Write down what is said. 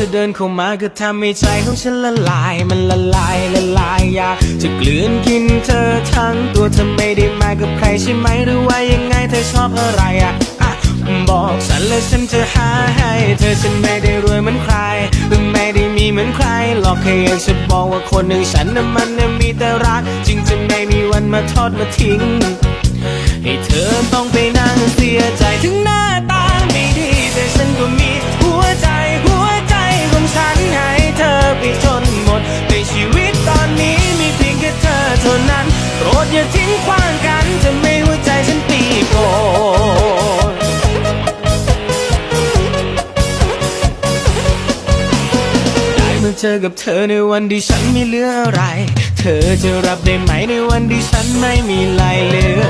ธอเดินเข้ามาก็ทำให้ใจของฉันละลาย มันละลายละลายอยากจะกลืนกินเธอทั้งตัวเธอไม่ได้มากับใครใช่ไหมหรือว่ายังไงเธอชอบอะไรอะบอกฉันและฉันจะหาให้ เธอฉันไม่ได้รวยเหมือนใครหรือไม่ได้มีเหมือนใคร หรอกแค่อยากจะบอกว่าคนหนึ่งฉันน่ะมันน่ะมีแต่รัก จึงจะไม่มีวันมาทอดมาทิ้ง ให้เธอต้องไปนั่งเสียใจถึงหน้า อย่าทิ้งขว้างกันจะไม่หัวใจฉันปีโกได้มาเจอกับเธอในวันที่ฉันไม่เหลืออะไร เธอจะรับได้ไหมในวันที่ฉันไม่มีลายเหลือ